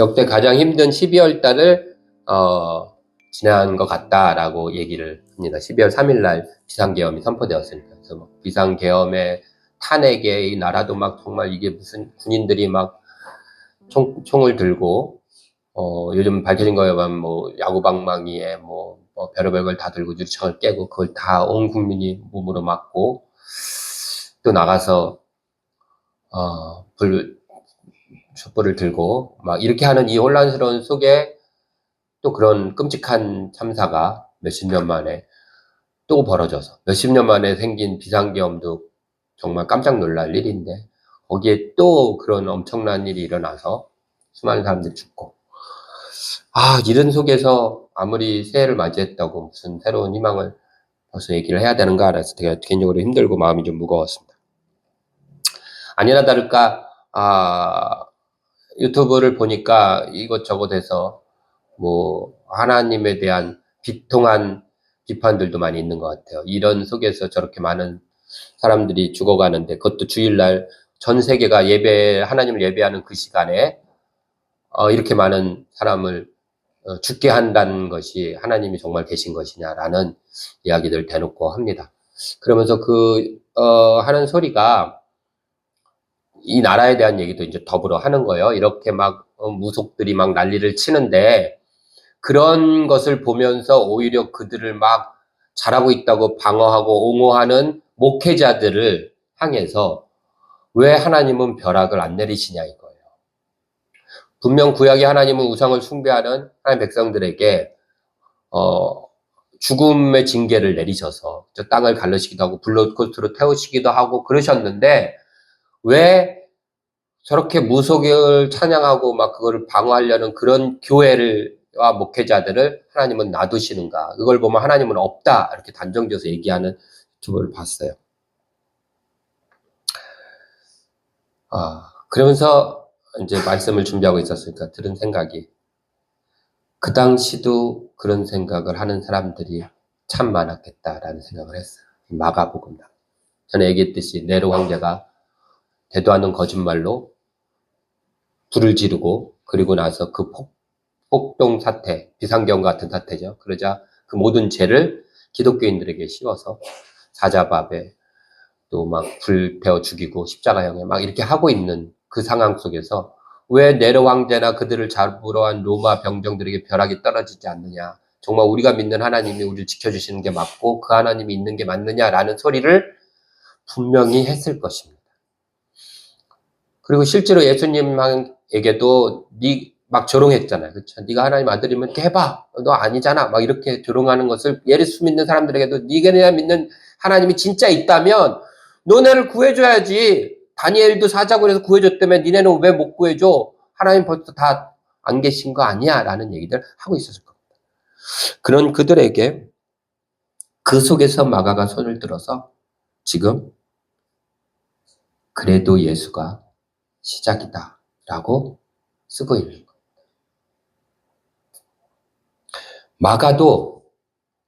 역대 가장 힘든 12월 달을 어, 지난 것 같다라고 얘기를 합니다. 12월 3일 날 비상계엄이 선포되었으니까. 그래서 뭐 비상계엄의 탄핵에 이 나라도 막 정말 이게 무슨 군인들이 막 총, 총을 들고 어, 요즘 밝혀진 거에 보면 뭐 야구방망이에 뭐, 뭐 별의별 걸 다 들고 유리창을 깨고 그걸 다 온 국민이 몸으로 맞고 또 나가서 어, 불 촛불을 들고 막 이렇게 하는 이 혼란스러운 속에 또 그런 끔찍한 참사가 몇십 년 만에 또 벌어져서 몇십 년 만에 생긴 비상계엄도 정말 깜짝 놀랄 일인데 거기에 또 그런 엄청난 일이 일어나서 수많은 사람들이 죽고 아 이런 속에서 아무리 새해를 맞이했다고 무슨 새로운 희망을 벌써 얘기를 해야 되는가 알아서 되게 개인적으로 힘들고 마음이 좀 무거웠습니다. 아니나 다를까 아 유튜브를 보니까 이것저것 해서 뭐 하나님에 대한 비통한 비판들도 많이 있는 것 같아요. 이런 속에서 저렇게 많은 사람들이 죽어가는데 그것도 주일날 전 세계가 예배 하나님을 예배하는 그 시간에 어, 이렇게 많은 사람을 어, 죽게 한다는 것이 하나님이 정말 계신 것이냐라는 이야기들 대놓고 합니다. 그러면서 그 어, 하는 소리가 이 나라에 대한 얘기도 이제 더불어 하는 거예요. 이렇게 막 어, 무속들이 막 난리를 치는데 그런 것을 보면서 오히려 그들을 막 잘하고 있다고 방어하고 옹호하는 목회자들을 향해서 왜 하나님은 벼락을 안 내리시냐 이거예요. 분명 구약의 하나님은 우상을 숭배하는 하나님 백성들에게 어, 죽음의 징계를 내리셔서 저 땅을 갈르시기도 하고 블루코스로 태우시기도 하고 그러셨는데 왜 저렇게 무속을 찬양하고 막 그거를 방어하려는 그런 교회를 와 목회자들을 하나님은 놔두시는가? 그걸 보면 하나님은 없다 이렇게 단정지어서 얘기하는 유튜브를 봤어요. 아 그러면서 이제 말씀을 준비하고 있었으니까 들은 생각이 그 당시도 그런 생각을 하는 사람들이 참 많았겠다라는 생각을 했어요. 마가복음 전에 얘기했듯이 네로 황제가 대도 않는 거짓말로 불을 지르고 그리고 나서 그 폭, 폭동 사태, 비상경 같은 사태죠. 그러자 그 모든 죄를 기독교인들에게 씌워서 사자밥에 또 막불 태워 죽이고 십자가형에 막 이렇게 하고 있는 그 상황 속에서 왜 네로 황제나 그들을 잡으러 한 로마 병정들에게 벼락이 떨어지지 않느냐. 정말 우리가 믿는 하나님이 우리를 지켜주시는 게 맞고 그 하나님이 있는 게 맞느냐라는 소리를 분명히 했을 것입니다. 그리고 실제로 예수님에게도 니막 조롱했잖아요. 그렇죠? 네가 하나님 아들이면 해봐. 너 아니잖아. 막 이렇게 조롱하는 것을 예수 믿는 사람들에게도 네가 믿는 하나님이 진짜 있다면 너네를 구해줘야지. 다니엘도 사자고 그래서 구해줬다며 니네는 왜 못 구해줘? 하나님 벌써 다 안 계신 거 아니야? 라는 얘기들 하고 있었을 겁니다. 그런 그들에게 그 속에서 마가가 손을 들어서 지금 그래도 예수가 시작이다. 라고 쓰고 있는 거예요. 마가도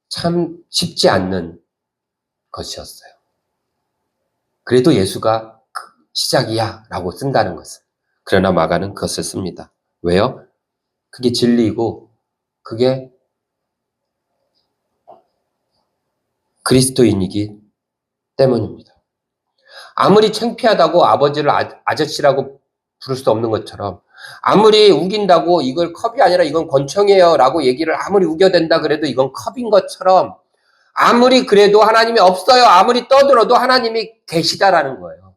참 쉽지 않는 것이었어요. 그래도 예수가 시작이야. 라고 쓴다는 것을. 그러나 마가는 그것을 씁니다. 왜요? 그게 진리이고, 그게 그리스도인이기 때문입니다. 아무리 창피하다고 아버지를 아, 아저씨라고 부를 수 없는 것처럼 아무리 우긴다고 이걸 컵이 아니라 이건 권총이에요 라고 얘기를 아무리 우겨댄다 그래도 이건 컵인 것처럼 아무리 그래도 하나님이 없어요 아무리 떠들어도 하나님이 계시다라는 거예요.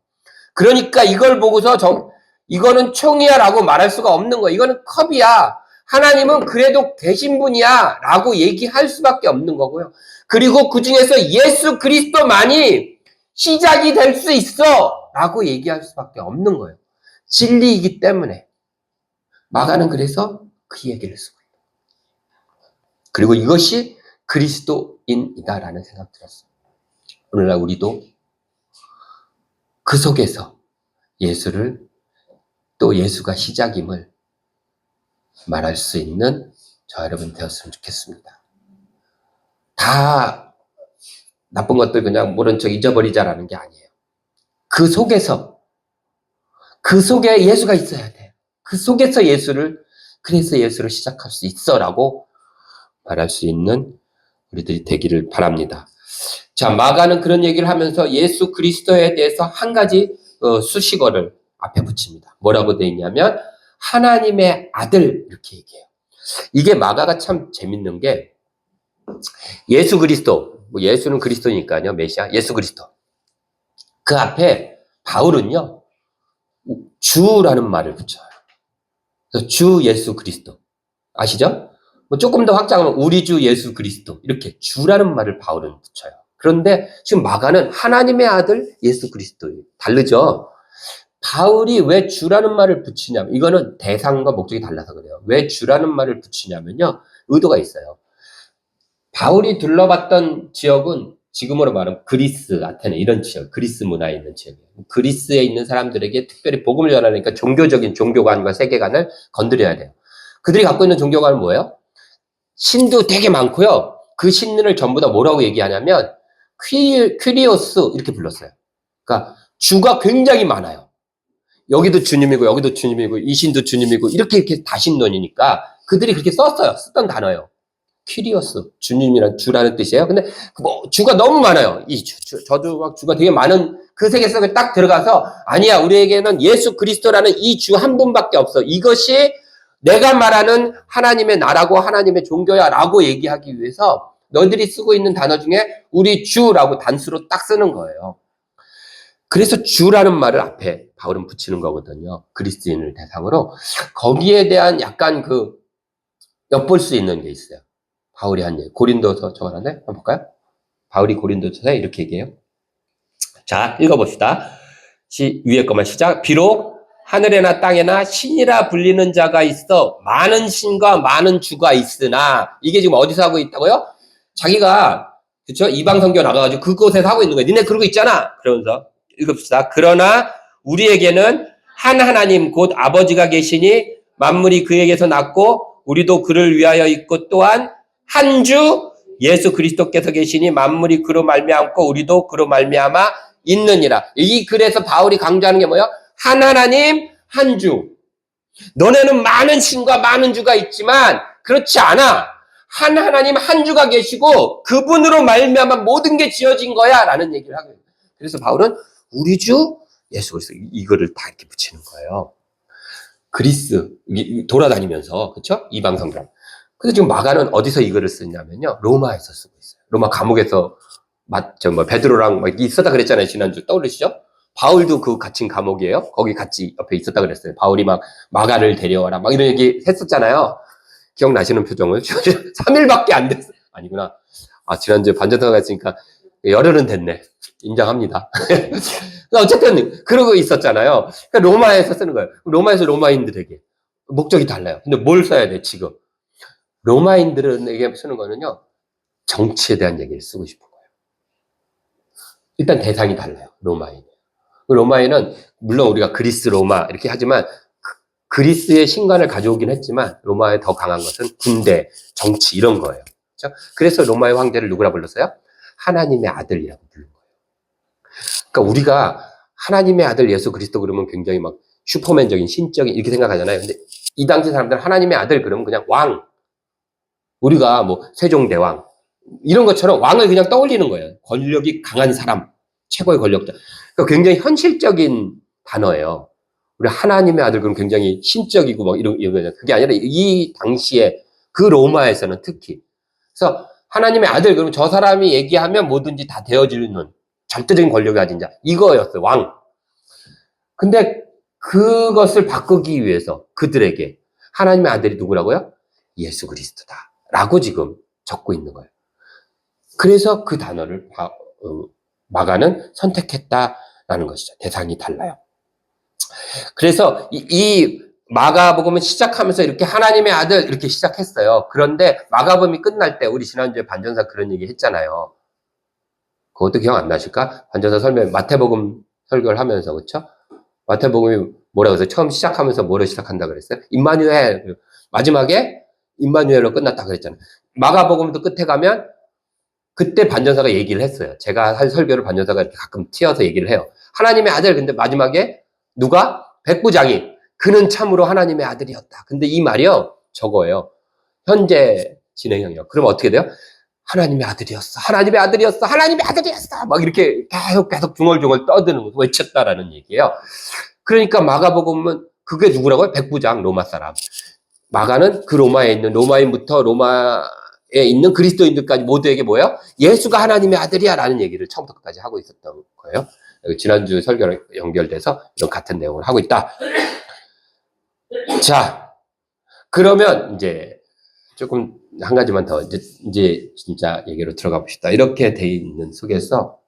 그러니까 이걸 보고서 정, 이거는 총이야 라고 말할 수가 없는 거예요. 이거는 컵이야. 하나님은 그래도 계신 분이야 라고 얘기할 수밖에 없는 거고요. 그리고 그 중에서 예수 그리스도만이 시작이 될 수 있어 라고 얘기할 수밖에 없는 거예요. 진리이기 때문에. 마가는 그래서 그 얘기를 쓰고 있다. 그리고 이것이 그리스도인이다라는 생각 들었어요. 오늘날 우리도 그 속에서 예수를 또 예수가 시작임을 말할 수 있는 저 여러분 되었으면 좋겠습니다. 다 나쁜 것들 그냥 모른 척 잊어버리자라는 게 아니에요. 그 속에서 그 속에 예수가 있어야 돼요. 그 속에서 예수를 그래서 예수를 시작할 수 있어 라고 말할 수 있는 우리들이 되기를 바랍니다. 자, 마가는 그런 얘기를 하면서 예수 그리스도에 대해서 한 가지 어, 수식어를 앞에 붙입니다. 뭐라고 되어 있냐면 하나님의 아들 이렇게 얘기해요. 이게 마가가 참 재밌는 게 예수 그리스도, 뭐 예수는 그리스도니까요, 메시아, 예수 그리스도. 그 앞에 바울은요, 주라는 말을 붙여요. 주 예수 그리스도. 아시죠? 뭐 조금 더 확장하면 우리 주 예수 그리스도. 이렇게 주라는 말을 바울은 붙여요. 그런데 지금 마가는 하나님의 아들 예수 그리스도예요. 다르죠? 바울이 왜 주라는 말을 붙이냐면, 이거는 대상과 목적이 달라서 그래요. 왜 주라는 말을 붙이냐면요, 의도가 있어요. 바울이 둘러봤던 지역은 지금으로 말하면 그리스, 아테네 이런 지역, 그리스 문화에 있는 지역이에요. 그리스에 있는 사람들에게 특별히 복음을 전하니까 종교적인 종교관과 세계관을 건드려야 돼요. 그들이 갖고 있는 종교관은 뭐예요? 신도 되게 많고요. 그 신을 전부 다 뭐라고 얘기하냐면 퀴, 퀴리오스 이렇게 불렀어요. 그러니까 주가 굉장히 많아요. 여기도 주님이고 여기도 주님이고 이 신도 주님이고 이렇게 이렇게 다신론이니까 그들이 그렇게 썼어요. 쓰던 단어예요. 퀴리오스 주님이란 주라는 뜻이에요. 근데 뭐 주가 너무 많아요. 이 주, 주, 저도 막 주가 되게 많은 그 세계 속에 딱 들어가서 아니야 우리에게는 예수 그리스도라는 이 주 한 분밖에 없어. 이것이 내가 말하는 하나님의 나라고 하나님의 종교야라고 얘기하기 위해서 너희들이 쓰고 있는 단어 중에 우리 주라고 단수로 딱 쓰는 거예요. 그래서 주라는 말을 앞에 바울은 붙이는 거거든요. 그리스도인을 대상으로 거기에 대한 약간 그 엿볼 수 있는 게 있어요. 바울이 한 얘기. 고린도서 저거라네? 한번 볼까요? 바울이 고린도서에 이렇게 얘기해요. 자, 읽어봅시다. 시, 위에 것만 시작. 비록 하늘에나 땅에나 신이라 불리는 자가 있어 많은 신과 많은 주가 있으나 이게 지금 어디서 하고 있다고요? 자기가 그쵸 이방 선교 나가가지고 그곳에서 하고 있는 거예요. 니네 그러고 있잖아. 그러면서 읽읍시다. 그러나 우리에게는 한 하나님 곧 아버지가 계시니 만물이 그에게서 났고 우리도 그를 위하여 있고 또한 한 주 예수 그리스도께서 계시니 만물이 그로 말미암고 우리도 그로 말미암아 있느니라. 이 글에서 바울이 강조하는 게 뭐예요? 한 하나님 한 주. 너네는 많은 신과 많은 주가 있지만 그렇지 않아. 한 하나님 한 주가 계시고 그분으로 말미암아 모든 게 지어진 거야라는 얘기를 하고 있어요. 그래서 바울은 우리 주 예수 그리스도 이거를 다 이렇게 붙이는 거예요. 그리스 돌아다니면서 그렇죠? 이방 성경. 근데 지금 마가는 어디서 이거를 쓰냐면요. 로마에서 쓰고 있어요. 로마 감옥에서 맞죠. 뭐 베드로랑 막 있었다 그랬잖아요. 지난주 떠올리시죠? 바울도 그 갇힌 감옥이에요. 거기 같이 옆에 있었다 그랬어요. 바울이 막 마가를 데려와라 막 이런 얘기 했었잖아요. 기억나시는 표정을 3일밖에 안 됐어. 아니구나. 아 지난주에 반전사가 있으니까 열흘은 됐네. 인정합니다. 어쨌든 그러고 있었잖아요. 그러니까 로마에서 쓰는 거예요. 로마에서 로마인들에게 목적이 달라요. 근데 뭘 써야 돼 지금? 로마인들에게 쓰는 거는요. 정치에 대한 얘기를 쓰고 싶은 거예요. 일단 대상이 달라요. 로마인. 로마인은 물론 우리가 그리스 로마 이렇게 하지만 그 리스의 신관을 가져오긴 했지만 로마에 더 강한 것은 군대, 정치 이런 거예요. 그렇죠? 그래서 로마의 황제를 누구라 불렀어요? 하나님의 아들이라고 부른 거예요. 그러니까 우리가 하나님의 아들 예수 그리스도 그러면 굉장히 막 슈퍼맨적인 신적인 이렇게 생각하잖아요. 근데 이 당시 사람들은 하나님의 아들 그러면 그냥 왕. 우리가 뭐 세종대왕 이런 것처럼 왕을 그냥 떠올리는 거예요. 권력이 강한 사람, 최고의 권력자. 그러니까 굉장히 현실적인 단어예요. 우리 하나님의 아들 그럼 굉장히 신적이고 막 이런 이런 그게 아니라 이 당시에 그 로마에서는 특히 그래서 하나님의 아들 그러면 저 사람이 얘기하면 뭐든지 다 되어지는 절대적인 권력을 가진 자 이거였어요 왕. 근데 그것을 바꾸기 위해서 그들에게 하나님의 아들이 누구라고요? 예수 그리스도다 라고 지금 적고 있는 거예요. 그래서 그 단어를 마가는 선택했다라는 것이죠. 대상이 달라요. 그래서 이, 이 마가복음은 시작하면서 이렇게 하나님의 아들 이렇게 시작했어요. 그런데 마가복음이 끝날 때 우리 지난주에 반전사 그런 얘기 했잖아요. 그것도 기억 안 나실까? 반전사 설명 마태복음 설교를 하면서 그렇죠? 마태복음이 뭐라고 해서 처음 시작하면서 뭐를 시작한다 그랬어요? 임마누엘 마지막에 임마누엘로 끝났다 그랬잖아요. 마가복음도 끝에 가면 그때 반전사가 얘기를 했어요. 제가 한 설교를 반전사가 이렇게 가끔 튀어서 얘기를 해요. 하나님의 아들 근데 마지막에 누가 백부장이 그는 참으로 하나님의 아들이었다. 근데 이 말이요 저거예요. 현재 진행형이요. 그럼 어떻게 돼요? 하나님의 아들이었어. 하나님의 아들이었어. 하나님의 아들이었어. 막 이렇게 계속 계속 중얼중얼 떠드는 거 외쳤다라는 얘기예요. 그러니까 마가복음은 그게 누구라고요? 백부장 로마 사람. 마가는 그 로마에 있는 로마인부터 로마에 있는 그리스도인들까지 모두에게 뭐예요? 예수가 하나님의 아들이야 라는 얘기를 처음부터 끝까지 하고 있었던 거예요. 지난주 설교랑 연결돼서 이런 같은 내용을 하고 있다. 자, 그러면 이제 조금 한 가지만 더 이제, 이제 진짜 얘기로 들어가 봅시다. 이렇게 돼 있는 속에서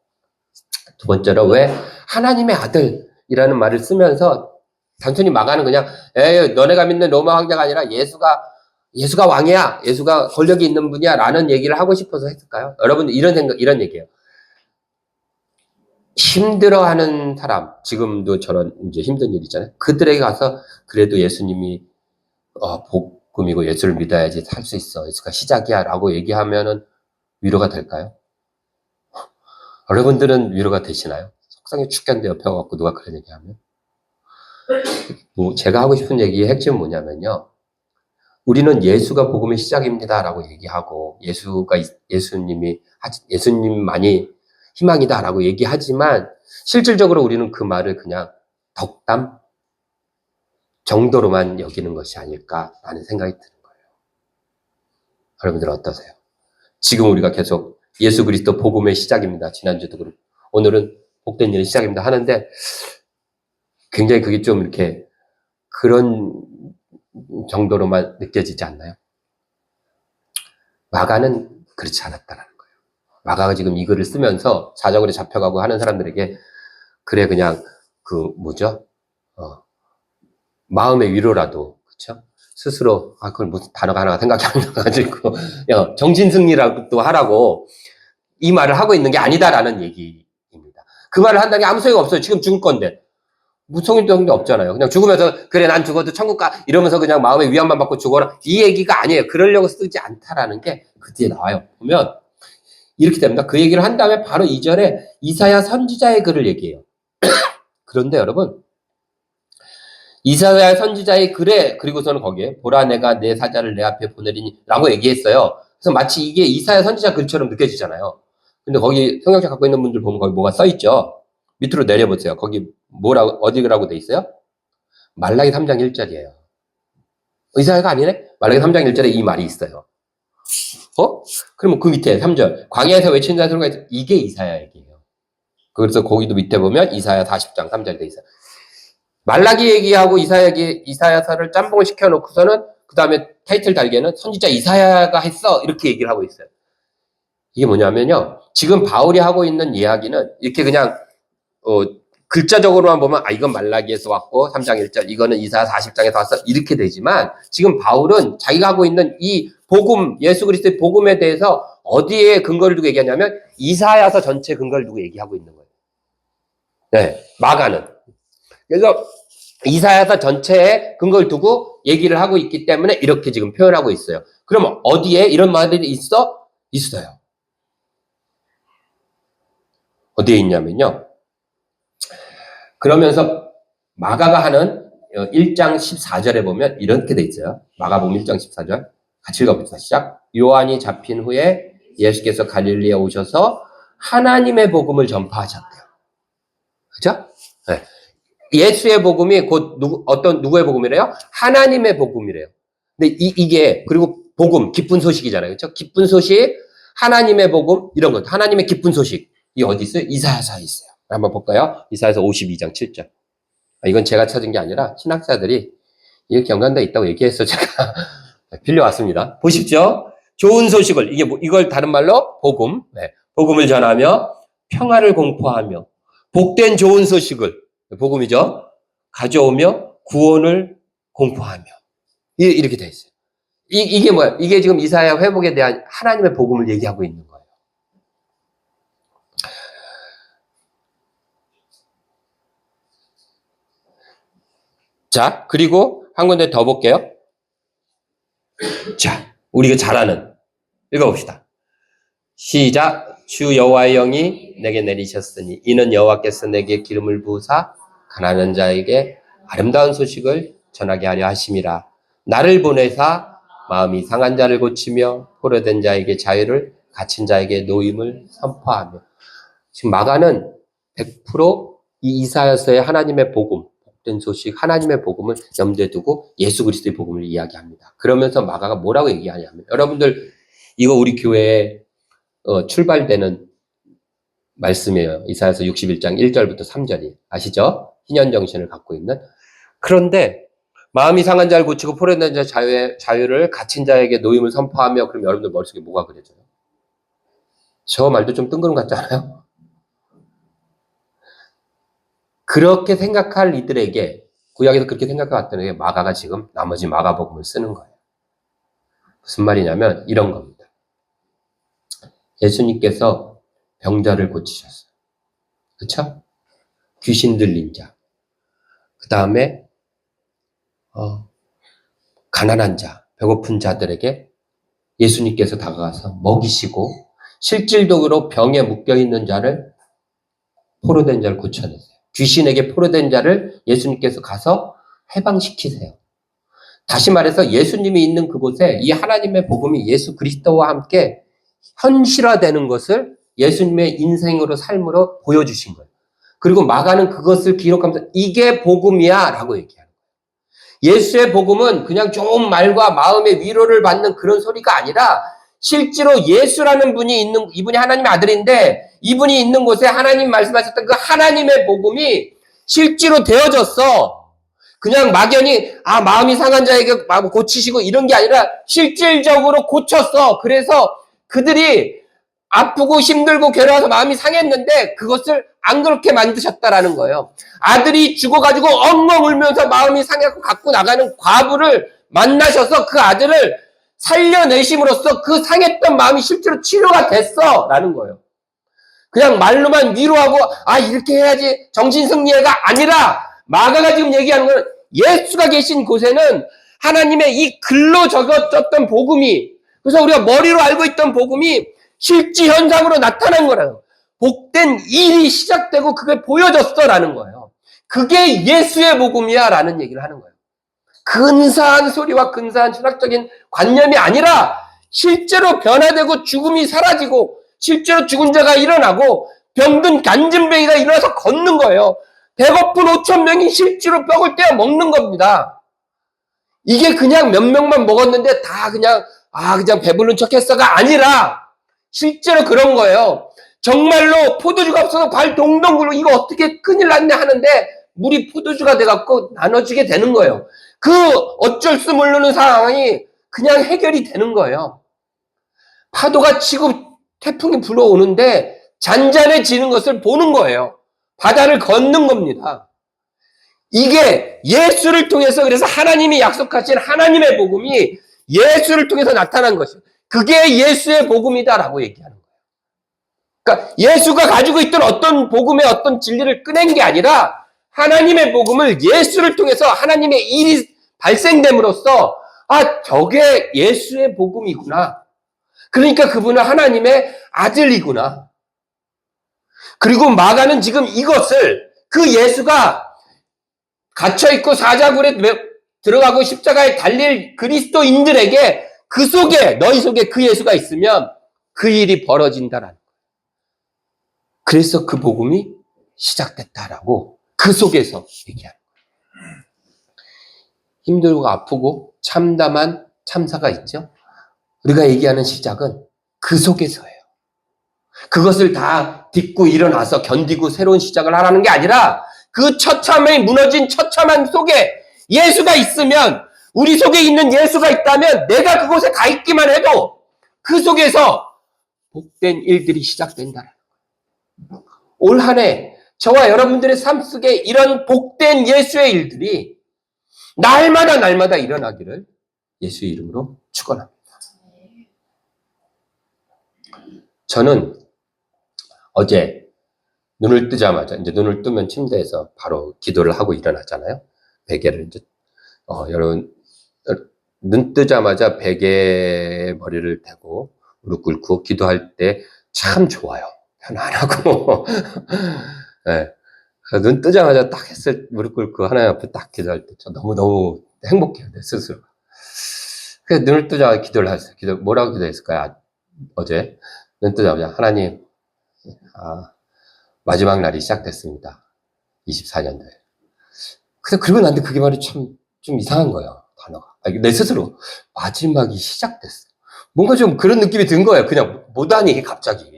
두 번째로 왜 하나님의 아들이라는 말을 쓰면서 단순히 마가는 그냥 에이 너네가 믿는 로마 황제가 아니라 예수가 예수가 왕이야 예수가 권력이 있는 분이야라는 얘기를 하고 싶어서 했을까요? 여러분 이런 생각 이런 얘기예요. 힘들어하는 사람 지금도 저런 이제 힘든 일 있잖아요. 그들에게 가서 그래도 예수님이 어, 복음이고 예수를 믿어야지 살 수 있어 예수가 시작이야라고 얘기하면은 위로가 될까요? 여러분들은 위로가 되시나요? 속상해 죽겠는데 옆에 와갖고 누가 그런 얘기하면 뭐 제가 하고 싶은 얘기의 핵심은 뭐냐면요. 우리는 예수가 복음의 시작입니다라고 얘기하고 예수가 예수님이 예수님만이 희망이다라고 얘기하지만 실질적으로 우리는 그 말을 그냥 덕담 정도로만 여기는 것이 아닐까라는 생각이 드는 거예요. 여러분들 어떠세요? 지금 우리가 계속 예수 그리스도 복음의 시작입니다. 지난주도 그렇고 오늘은 복된 일의 시작입니다 하는데 굉장히 그게 좀 이렇게 그런 정도로만 느껴지지 않나요? 마가는 그렇지 않았다라는 거예요. 마가가 지금 이 글을 쓰면서 사적으로 잡혀가고 하는 사람들에게 그래 그냥 그 뭐죠? 어, 마음의 위로라도 그렇죠? 스스로 아 그걸 무슨 단어가 하나 생각이 안 나가지고 야, 정신 승리라도 하라고 이 말을 하고 있는 게 아니다라는 얘기입니다. 그 말을 한다는 게 아무 소용 없어요. 지금 죽을 건데. 무성일도 게 없잖아요. 그냥 죽으면서 그래 난 죽어도 천국 가 이러면서 그냥 마음의 위안만 받고 죽어라 이 얘기가 아니에요. 그러려고 쓰지 않다라는 게 그 뒤에 나와요. 보면 이렇게 됩니다. 그 얘기를 한 다음에 바로 이절에 이사야 선지자의 글을 얘기해요. 그런데 여러분 이사야 선지자의 글에 그리고서는 거기에 보라 내가 내 사자를 내 앞에 보내리니라고 얘기했어요. 그래서 마치 이게 이사야 선지자 글처럼 느껴지잖아요. 근데 거기 성경책 갖고 있는 분들 보면 거기 뭐가 써 있죠. 밑으로 내려보세요. 거기 뭐라고 어디라고 돼 있어요? 말라기 3장 1절이에요. 이사야가 아니네? 말라기 3장 1절에 이 말이 있어요. 어? 그러면 그 밑에 3절 광야에서 외친 자들과 있- 이게 이사야 얘기예요. 그래서 거기도 밑에 보면 이사야 40장 3절에 돼 있어요. 말라기 얘기하고 이사야 얘기, 이사야서를 짬뽕을 시켜놓고서는 그 다음에 타이틀 달기에는 선지자 이사야가 했어 이렇게 얘기를 하고 있어요. 이게 뭐냐면요. 지금 바울이 하고 있는 이야기는 이렇게 그냥 어, 글자적으로만 보면 아 이건 말라기에서 왔고 3장 1절 이거는 이사야 40장에서 왔어 이렇게 되지만 지금 바울은 자기가 하고 있는 이 복음 예수 그리스도의 복음에 대해서 어디에 근거를 두고 얘기하냐면 이사야서 전체 근거를 두고 얘기하고 있는 거예요. 네, 마가는 그래서 이사야서 전체에 근거를 두고 얘기를 하고 있기 때문에 이렇게 지금 표현하고 있어요. 그러면 어디에 이런 말들이 있어? 있어요. 어디에 있냐면요. 그러면서 마가가 하는 1장 14절에 보면 이렇게 돼 있어요. 마가복음 1장 14절. 같이 읽어봅시다. 시작. 요한이 잡힌 후에 예수께서 갈릴리에 오셔서 하나님의 복음을 전파하셨대요. 그죠? 네. 예수의 복음이 곧 누구, 어떤 누구의 복음이래요? 하나님의 복음이래요. 근데 이, 이게 그리고 복음 기쁜 소식이잖아요. 그렇죠? 기쁜 소식, 하나님의 복음 이런 것. 하나님의 기쁜 소식. 이 어디 있어요? 이사야서에 있어요. 한번 볼까요? 이사야서 52장 7절. 아, 이건 제가 찾은 게 아니라 신학자들이 이렇게 연관되어 있다고 얘기해서 제가 빌려왔습니다. 보십시오. 좋은 소식을 이게 뭐- 이걸 다른 말로 복음, 네. 복음을 전하며 평화를 공포하며 복된 좋은 소식을 복음이죠. 가져오며 구원을 공포하며 이- 이렇게 돼 있어요. 이, 이게 뭐야? 이게 지금 이사야 회복에 대한 하나님의 복음을 얘기하고 있는 거예요. 자, 그리고 한 군데 더 볼게요. 자, 우리가 잘 아는 읽어봅시다. 시작. 주 여호와의 영이 내게 내리셨으니 이는 여호와께서 내게 기름을 부으사 가난한 자에게 아름다운 소식을 전하게 하려 하심이라. 나를 보내사 마음이 상한 자를 고치며 포로된 자에게 자유를 갇힌 자에게 노임을 선포하며 지금 마가는 100%이 이사야서의 하나님의 복음, 복된 소식, 하나님의 복음을 염두에 두고 예수 그리스도의 복음을 이야기합니다. 그러면서 마가가 뭐라고 얘기하냐면 여러분들 이거 우리 교회에 어, 출발되는 말씀이에요. 이사야서 61장 1절부터 3절이 아시죠? 희년 정신을 갖고 있는 그런데 마음이 상한 자를 고치고 포로된 자 자유의, 자유를 갇힌 자에게 노임을 선포하며 그럼 여러분들 머릿속에 뭐가 그려져요? 저 말도 좀 뜬구름 같지 않아요? 그렇게 생각할 이들에게 구약에서 그렇게 생각했던 게 마가가 지금 나머지 마가복음을 쓰는 거예요. 무슨 말이냐면 이런 겁니다. 예수님께서 병자를 고치셨어요. 그렇죠? 귀신 들린 자. 그 다음에 어, 가난한 자, 배고픈 자들에게 예수님께서 다가가서 먹이시고 실질적으로 병에 묶여 있는 자를 포로된 자를 고쳐내세요. 귀신에게 포로된 자를 예수님께서 가서 해방시키세요. 다시 말해서 예수님이 있는 그곳에 이 하나님의 복음이 예수 그리스도와 함께 현실화되는 것을 예수님의 인생으로 삶으로 보여주신 거예요. 그리고 마가는 그것을 기록하면서 이게 복음이야 라고 얘기해요. 예수의 복음은 그냥 좋은 말과 마음의 위로를 받는 그런 소리가 아니라 실제로 예수라는 분이 있는 이분이 하나님의 아들인데 이분이 있는 곳에 하나님 말씀하셨던 그 하나님의 복음이 실제로 되어졌어. 그냥 막연히 아 마음이 상한 자에게 고치시고 이런 게 아니라 실질적으로 고쳤어. 그래서 그들이 아프고 힘들고 괴로워서 마음이 상했는데 그것을 안 그렇게 만드셨다라는 거예요. 아들이 죽어가지고 엉엉 울면서 마음이 상해서 갖고 나가는 과부를 만나셔서 그 아들을 살려내심으로써 그 상했던 마음이 실제로 치료가 됐어. 라는 거예요. 그냥 말로만 위로하고, 아, 이렇게 해야지 정신승리가 아니라, 마가가 지금 얘기하는 건 예수가 계신 곳에는 하나님의 이 글로 적어졌던 복음이, 그래서 우리가 머리로 알고 있던 복음이 실지 현상으로 나타난 거라요. 복된 일이 시작되고 그게 보여졌어라는 거예요. 그게 예수의 복음이야 라는 얘기를 하는 거예요. 근사한 소리와 근사한 철학적인 관념이 아니라 실제로 변화되고 죽음이 사라지고 실제로 죽은 자가 일어나고 병든 간진뱅이가 일어나서 걷는 거예요. 배고픈 5천 명이 실제로 떡을 떼어 먹는 겁니다. 이게 그냥 몇 명만 먹었는데 다 그냥 아 그냥 배부른 척했어가 아니라 실제로 그런 거예요. 정말로 포도주가 없어서 발 동동 굴고 이거 어떻게 큰일 났네 하는데 물이 포도주가 돼갖고 나눠지게 되는 거예요. 그 어쩔 수 모르는 상황이 그냥 해결이 되는 거예요. 파도가 치고 태풍이 불어오는데 잔잔해지는 것을 보는 거예요. 바다를 걷는 겁니다. 이게 예수를 통해서 그래서 하나님이 약속하신 하나님의 복음이 예수를 통해서 나타난 것이에요. 그게 예수의 복음이다라고 얘기하는 거예요. 그러니까 예수가 가지고 있던 어떤 복음의 어떤 진리를 꺼낸 게 아니라 하나님의 복음을 예수를 통해서 하나님의 일이 발생됨으로써 아 저게 예수의 복음이구나. 그러니까 그분은 하나님의 아들이구나. 그리고 마가는 지금 이것을 그 예수가 갇혀 있고 사자굴에 들어가고 십자가에 달릴 그리스도인들에게 그 속에 너희 속에 그 예수가 있으면 그 일이 벌어진다라는 거예요. 그래서 그 복음이 시작됐다라고 그 속에서 얘기하는 거예요. 힘들고 아프고 참담한 참사가 있죠. 우리가 얘기하는 시작은 그 속에서예요. 그것을 다 딛고 일어나서 견디고 새로운 시작을 하라는 게 아니라 그 처참에 무너진 처참한 속에 예수가 있으면 우리 속에 있는 예수가 있다면 내가 그곳에 가 있기만 해도 그 속에서 복된 일들이 시작된다는 거예요. 올 한해 저와 여러분들의 삶 속에 이런 복된 예수의 일들이 날마다 날마다 일어나기를 예수의 이름으로 축원합니다. 저는 어제 눈을 뜨자마자 이제 눈을 뜨면 침대에서 바로 기도를 하고 일어나잖아요. 베개를 이제 어, 여러분 눈 뜨자마자 베개 머리를 대고 무릎 꿇고 기도할 때 참 좋아요. 편안하고 네. 눈 뜨자마자 딱 했을 무릎 꿇고 하나님 앞에 딱 기도할 때 저 너무 너무 행복해요 내 스스로. 그래서 눈을 뜨자 기도를 했어요. 기도, 뭐라고 기도했을까요? 아, 어제? 눈 뜨자마자, 하나님, 아, 마지막 날이 시작됐습니다. 24년도에. 그래서 그러고 났는데 그게 말이 참, 좀 이상한 거예요. 단어가. 아, 내 스스로. 마지막이 시작됐어. 뭔가 좀 그런 느낌이 든 거예요. 그냥 못하니, 갑자기.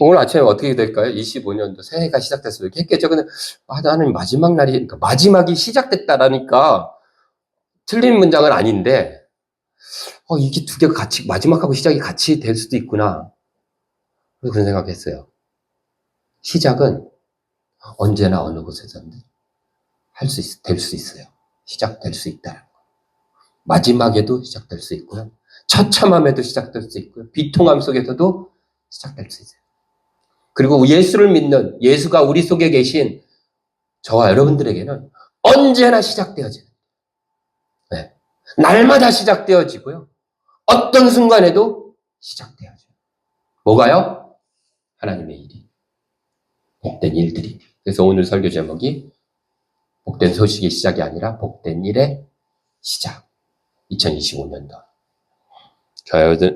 오늘 아침에 어떻게 될까요? 25년도 새해가 시작됐어요. 이렇게 했겠죠. 근데, 아, 나는 마지막 날이, 그러니까 마지막이 시작됐다라니까 틀린 문장은 아닌데, 어, 이게 두 개가 같이, 마지막하고 시작이 같이 될 수도 있구나. 그런 생각했어요. 시작은 언제나 어느 곳에서든 할 수 있, 될 수 있어요. 시작될 수 있다는 거. 마지막에도 시작될 수 있고요. 처참함에도 시작될 수 있고요. 비통함 속에서도 시작될 수 있어요. 그리고 예수를 믿는 예수가 우리 속에 계신 저와 여러분들에게는 언제나 시작되어지는. 네. 날마다 시작되어지고요. 어떤 순간에도 시작되어져요. 뭐가요? 하나님의 일이. 복된 일들이. 그래서 오늘 설교 제목이 복된 소식의 시작이 아니라 복된 일의 시작. 2025년도.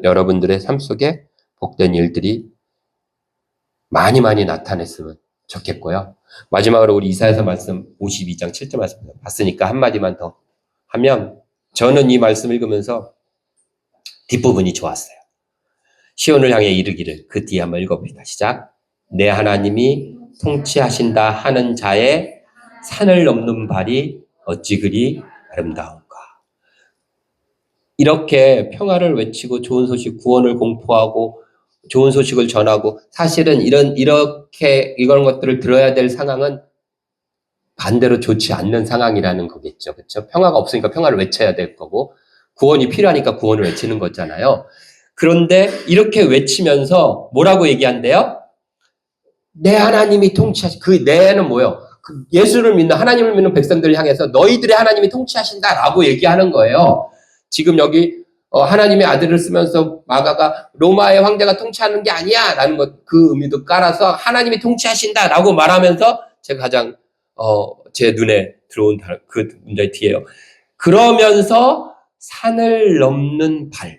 여러분들의 삶 속에 복된 일들이 많이 많이 나타냈으면 좋겠고요. 마지막으로 우리 이사에서 말씀 52장 7절 말씀 봤으니까 한마디만 더 하면 저는 이 말씀 읽으면서 뒷부분이 좋았어요. 시온을 향해 이르기를 그 뒤에 한번 읽어봅니다. 시작. 내 하나님이 통치하신다 하는 자의 산을 넘는 발이 어찌 그리 아름다운가. 이렇게 평화를 외치고 좋은 소식, 구원을 공포하고 좋은 소식을 전하고 사실은 이런 이렇게 이런 것들을 들어야 될 상황은 반대로 좋지 않는 상황이라는 거겠죠. 그렇죠? 평화가 없으니까 평화를 외쳐야 될 거고 구원이 필요하니까 구원을 외치는 거잖아요. 그런데 이렇게 외치면서 뭐라고 얘기한대요? 내 하나님이 통치하시 그 내는 뭐요? 그 예수를 믿는 하나님을 믿는 백성들을 향해서 너희들의 하나님이 통치하신다라고 얘기하는 거예요. 지금 여기 어, 하나님의 아들을 쓰면서 마가가 로마의 황제가 통치하는 게 아니야 라는 것 그 의미도 깔아서 하나님이 통치하신다 라고 말하면서 제가 가장 어, 제 눈에 들어온 단- 그 문장이 뒤에요. 그러면서 산을 넘는 발.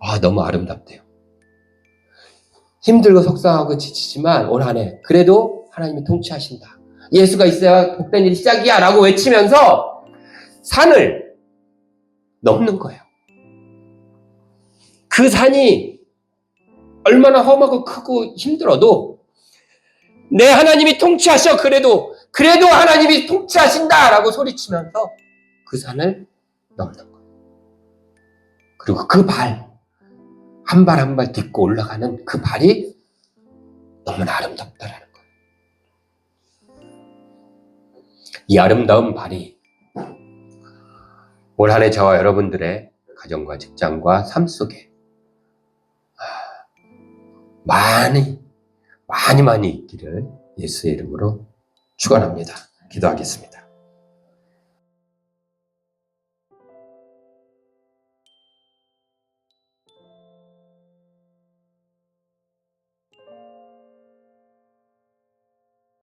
아 너무 아름답대요. 힘들고 속상하고 지치지만 올 한 해 그래도 하나님이 통치하신다. 예수가 있어야 복된 일이 시작이야 라고 외치면서 산을 넘는 거예요. 그 산이 얼마나 험하고 크고 힘들어도 내 하나님이 통치하셔 그래도 그래도 하나님이 통치하신다라고 소리치면서 그 산을 넘는 거예요. 그리고 그 발, 한 발 한 발 딛고 올라가는 그 발이 너무나 아름답다라는 거예요. 이 아름다운 발이 올 한해 저와 여러분들의 가정과 직장과 삶 속에 아, 많이, 많이 많이 있기를 예수의 이름으로 축원합니다. 기도하겠습니다.